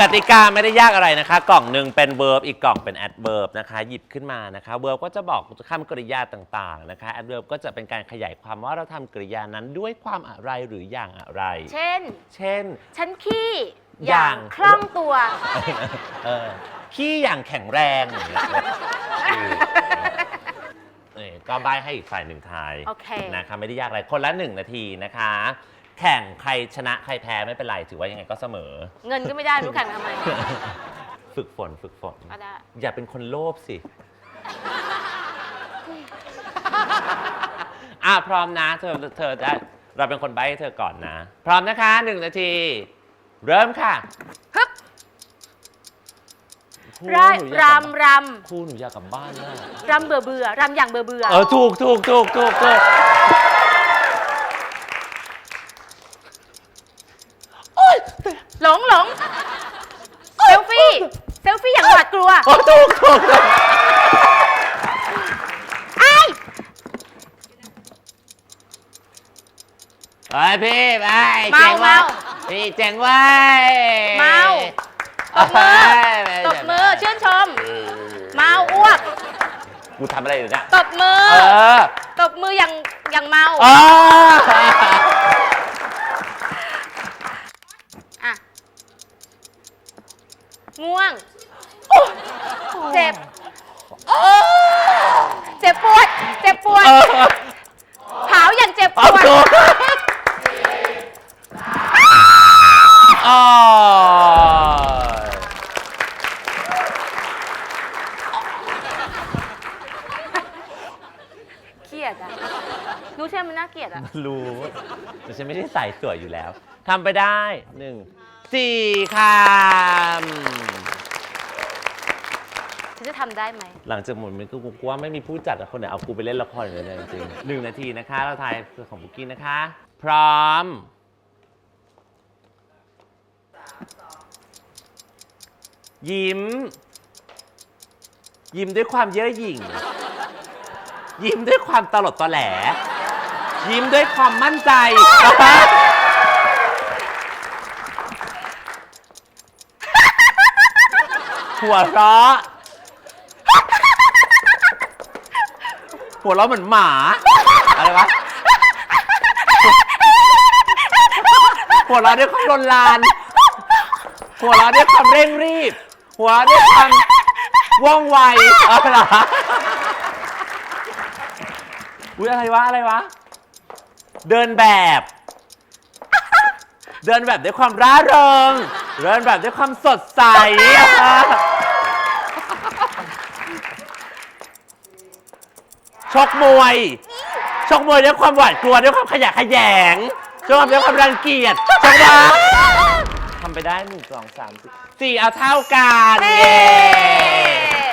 กติกาไม่ได้ยากอะไรนะคะ กล่องหนึ่งเป็น verb อีกกล่องเป็น adverb นะคะ หยิบขึ้นมานะคะ verb ก็จะบอกคำกริยาต่างๆนะคะ adverb ก็จะเป็นการขยายความว่าเราทำกริยานั้นด้วยความอะไรหรืออย่างอะไร เช่น เช่น ฉันขี้ออย่าง ย่างคล่องตัว เออขี้อย่างแข็งแรงอย่างเงี้ยเออเออก็ใบให้อีกฝ่ายหนึ่งทายโอเค นะคะไม่ได้ยากอะไรคนละหนึ่งนาทีนะคะ แข่งใครชนะใครแพ้ไม่เป็นไรถือว่ายังไงก็เสมอ เงินก็ไม่ได้รู้แข่งทำไมฝึกฝนฝึกฝน ก็ได้อย่าเป็นคนโลภสิ อะพร้อมนะ เธอเธอได้เราเป็นคนใบ้ให้เธอก่อนนะ พร้อมนะคะหนึ่งนาที เริ่มค่ะฮึบครูร่ายหนูอยากกลับรำรครูหนูอยากกลับบ้านแล้วำรำเบื่อเบื่อรำอย่างเบื่อเบื่อเออถูกถูกถูกถูกถูก หลงหลงเซล ฟี่เซลฟี่อย่างหวาดกลัวโอ้ถูกถูกถูกไอ้ายไปพี่ไปเมาจ๋งว่ะเมาพี่เจ๋งเว้ยเมาตบมือตบมือชื่นชม เมาอ้วก กูทำอะไรอยู่เนี่ยตบมือ เออตบมืออย่างอย่างเมา เออ อะ ง่วง เจ็บ เจ็บปวด เจ็บปวดเออ เผาอย่างเจ็บปเอาวด ถูกอ๋อเกลียดอะรู้ใช่ไหมมันน่าเกลียดอะ รู้แต่ฉันไม่ได้ใส่สวยอยู่แล้วทำไปได้หนึ่ง สี่คฉันจะทำได้ไหมำหลังจากหมดมันก็กูว่าไม่มีผู้จัดอะคนไหนเอากูไปเล่นละครอย่างเลยจริงๆหนึ่งนาทีนะคะ เราทายของบุกกี้นะคะ พร้อม ยิ้ม ยิ้มด้วยความเย้อหยิ่ง ยิ้มด้วยความตลดตอแหล ยิ้มด้วยความมั่นใจ หัวเราะหัวเราะเหมือนหมาอะไรวะหัวเราะด้วยความรนลาน หัวเราะด้วยความเร่งรีบ หัวเราะด้วยความว่องไวอะไรเหรออุ้ยอะไรวะอะไรวะ เดินแบบ เดินแบบด้วยความร่าเริง เดินแบบด้วยความสดใส ชกมวย ชกมวยด้วยความหวาดกลัวด้วยความขยะแขยงชกด้วยความรังเกียจชกมาทำไปได้หนึ่งสองสามสี่สี่เอาเท่ากันเย้เย้